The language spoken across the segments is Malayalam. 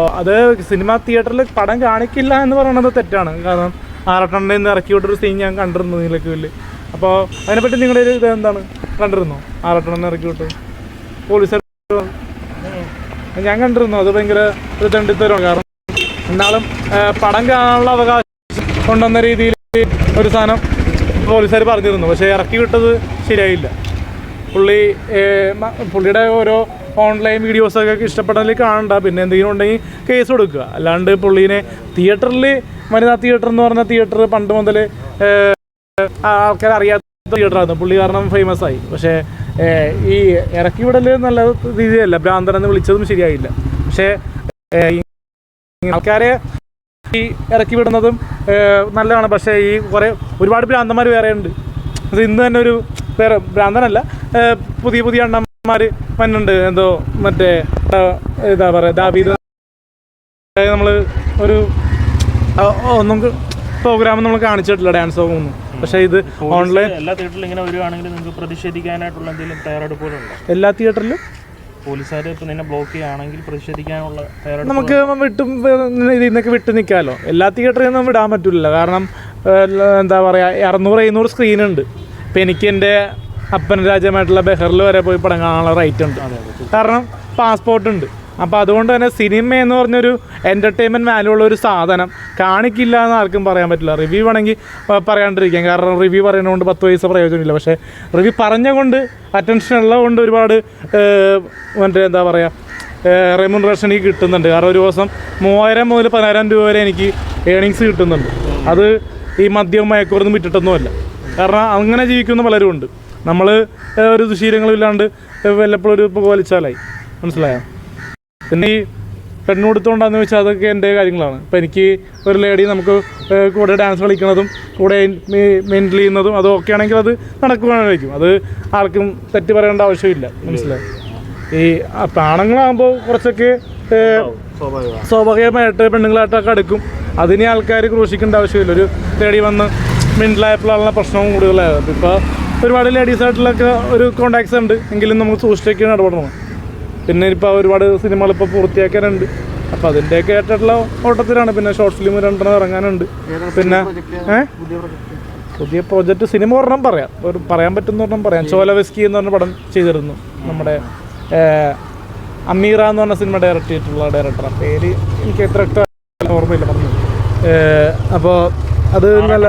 അത് സിനിമ തിയേറ്ററിൽ പടം കാണിക്കില്ല എന്ന് പറയുന്നത് തെറ്റാണ്. കാരണം ആറട്ടണ്ണയിൽ നിന്ന് ഇറക്കി വിട്ടൊരു സീൻ ഞാൻ കണ്ടിരുന്നു നീലക്കുവിൽ അപ്പോൾ അതിനെപ്പറ്റി നിങ്ങളുടെ ഒരു ഇത് എന്താണ്? കണ്ടിരുന്നോ? ആറട്ടണ്ണെന്ന് ഇറക്കി വിട്ടു. പോലീസ് ഞാൻ കണ്ടിരുന്നു. അത് ഭയങ്കര ഒരു തെണ്ടിത്തരമാണ് കാരണം എന്നാലും പടം കാണാനുള്ള അവകാശം ഉണ്ടെന്ന രീതിയിൽ ഒരു സാധനം പോലീസുകാർ പറഞ്ഞിരുന്നു. പക്ഷേ ഇറക്കി വിട്ടത് ശരിയായില്ല. പുള്ളി പുള്ളിയുടെ ഓരോ ഓൺലൈൻ വീഡിയോസൊക്കെ ഇഷ്ടപ്പെട്ടതിൽ കാണണ്ട. പിന്നെ എന്തെങ്കിലും ഉണ്ടെങ്കിൽ കേസ് കൊടുക്കുക. അല്ലാണ്ട് പുള്ളീനെ തിയേറ്ററിൽ വനിതാ തിയേറ്റർ എന്ന് പറഞ്ഞ തിയേറ്റർ പണ്ട് മുതൽ ആൾക്കാർ അറിയാത്ത തിയേറ്ററായിരുന്നു പുള്ളി കാരണം ഫേമസ് ആയി. പക്ഷേ ഈ ഇറക്കി വിടൽ നല്ല രീതിയല്ല. ഭ്രാന്തനെന്ന് വിളിച്ചതും ശരിയായില്ല. പക്ഷേ ആൾക്കാരെ ഈ ഇറക്കി വിടുന്നതും നല്ലതാണ്. പക്ഷേ ഈ കുറേ ഒരുപാട് ഭ്രാന്തന്മാർ വേറെ ഉണ്ട് ഇന്ന് തന്നെ ഒരു വേറെ ഭ്രാന്തനല്ല. പുതിയ പുതിയ പുതിയ അണ്ണന്മാർ വന്നുണ്ട് എന്തോ മറ്റേ എന്താ പറയുക ദാബീദ് നമ്മൾ ഒരു നമുക്ക് ഒന്നും പ്രോഗ്രാം നമ്മൾ കാണിച്ചിട്ടില്ല ഡാൻസ് ഒന്നും. പക്ഷേ ഇത് ഓൺലൈൻ എല്ലാ തിയേറ്ററിലും ഇങ്ങനെ വരുവാണെങ്കിൽ നിങ്ങൾക്ക് പ്രതിഷേധിക്കാനായിട്ടുള്ള എന്തെങ്കിലും തയ്യാറെടുപ്പുകളുണ്ടോ എല്ലാ തിയേറ്ററിലും പോലീസുകാർ ഇപ്പം നിന്നെ ബ്ലോക്ക് ചെയ്യുകയാണെങ്കിൽ പ്രതിഷേധിക്കാനുള്ള തയ്യാറെടുപ്പ് നമുക്ക് വിട്ടും ഇതിൽ നിന്നൊക്കെ വിട്ട് നിൽക്കാമല്ലോ എല്ലാ തിയേറ്ററിൽ നിന്നും വിടാൻ പറ്റില്ല കാരണം എന്താ പറയുക അറുന്നൂറ് എഴുന്നൂറ് സ്ക്രീനുണ്ട് ഇപ്പം എനിക്ക് എന്റെ അപ്പൻ രാജ്യമായിട്ടുള്ള ബെഹറിൽ വരെ പോയി പടം കാണാനുള്ള റൈറ്റ് ഉണ്ട്. കാരണം പാസ്പോർട്ട് ഉണ്ട്. അപ്പോൾ അതുകൊണ്ട് തന്നെ സിനിമ എന്ന് പറഞ്ഞൊരു എന്റർടൈൻമെന്റ് വാല്യൂ ഉള്ള ഒരു സാധനം കാണിക്കില്ല എന്ന് ആർക്കും പറയാൻ പറ്റില്ല. റിവ്യൂ വേണമെങ്കിൽ പറയാണ്ടിരിക്കാം. കാരണം റിവ്യൂ പറയുന്നതുകൊണ്ട് പത്ത് പൈസ പ്രയോജനമില്ല. പക്ഷേ റിവ്യൂ പറഞ്ഞുകൊണ്ട് അറ്റൻഷൻ ഉള്ളതുകൊണ്ട് ഒരുപാട് മറ്റേ എന്താ പറയുക റെമുനറേഷൻ എനിക്ക് കിട്ടുന്നുണ്ട്. കാരണം ഒരു ദിവസം മൂവായിരം മുതൽ പതിനായിരം രൂപ വരെ എനിക്ക് ഏണിങ്സ് കിട്ടുന്നുണ്ട്. അത് ഈ മദ്യവും മയക്കുമരുന്നും വിറ്റിട്ടൊന്നുമല്ല കാരണം അങ്ങനെ ജീവിക്കുന്ന പലരും ഉണ്ട് നമ്മൾ ഒരു ദുശീലങ്ങളും ഇല്ലാണ്ട് വല്ലപ്പോഴും ഒരു ഇപ്പോൾ വലിച്ചാലായി. മനസ്സിലായോ? പിന്നെ ഈ പെണ്ണ് കൊടുത്തോണ്ടാന്ന് വെച്ചാൽ അതൊക്കെ എന്റെ കാര്യങ്ങളാണ്. ഇപ്പം എനിക്ക് ഒരു ലേഡി നമുക്ക് കൂടെ ഡാൻസ് കളിക്കുന്നതും കൂടെ മെയിന്റെയിൻ ചെയ്യുന്നതും അതൊക്കെ ആണെങ്കിൽ അത് നടക്കുവാനായിരിക്കും. അത് ആർക്കും തെറ്റ് പറയേണ്ട ആവശ്യമില്ല. മനസ്സിലായി? ഈ ആണുങ്ങളാകുമ്പോൾ കുറച്ചൊക്കെ സ്വാഭാവികമായിട്ട് പെണ്ണുങ്ങളായിട്ടൊക്കെ അടുക്കും. അതിനെ ആൾക്കാർ ക്രൂശിക്കേണ്ട ആവശ്യമില്ല. ഒരു ലേഡി വന്ന് മിണ്ടിലായപ്പോഴുള്ള പ്രശ്നവും കൂടുതലായത്. ഇപ്പോൾ ഒരുപാട് ലേഡീസായിട്ടുള്ളൊക്കെ ഒരു കോണ്ടാക്ട്സ് ഉണ്ട്. എങ്കിലും നമുക്ക് സൂക്ഷിച്ചൊക്കെയാണ് ഇടപെടണം പിന്നെ ഇപ്പോൾ ഒരുപാട് സിനിമകൾ ഇപ്പോൾ പൂർത്തിയാക്കാനുണ്ട്. അപ്പോൾ അതിന്റെയൊക്കെ ആയിട്ടുള്ള ഓട്ടത്തിലാണ്. പിന്നെ ഷോർട്ട് ഫിലിം രണ്ടെണ്ണം ഇറങ്ങാനുണ്ട്. പിന്നെ ഏ? പുതിയ പ്രോജക്റ്റ് സിനിമ ഒരെണ്ണം പറയാം. ഒരു പറയാൻ പറ്റുന്ന ഒരെണ്ണം പറയാം. ചോലവെസ്കി എന്ന് പറഞ്ഞ പടം ചെയ്തിരുന്നു. നമ്മുടെ അമീറ എന്ന് പറഞ്ഞ സിനിമ ഡയറക്റ്റ് ചെയ്തിട്ടുള്ള ഡയറക്ടർ പേര് എനിക്ക് എത്ര ഓർമ്മയില്ല പറഞ്ഞു അപ്പോൾ അത് നല്ല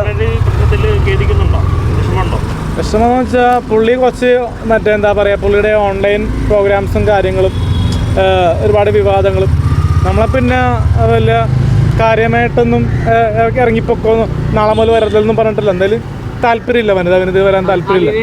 വിഷമം എന്ന് വെച്ചാൽ പുള്ളി കുറച്ച് മറ്റേ എന്താ പറയുക പുള്ളിയുടെ ഓൺലൈൻ പ്രോഗ്രാംസും കാര്യങ്ങളും ഒരുപാട് വിവാദങ്ങളും. നമ്മളെ പിന്നെ വലിയ കാര്യമായിട്ടൊന്നും ഇറങ്ങിപ്പോക്കോ നാളെ മുതൽ വരത്തില്ലെന്നും പറഞ്ഞിട്ടില്ല. എന്തായാലും താല്പര്യമില്ല വനിത വനിത വരാൻ താല്പര്യമില്ല.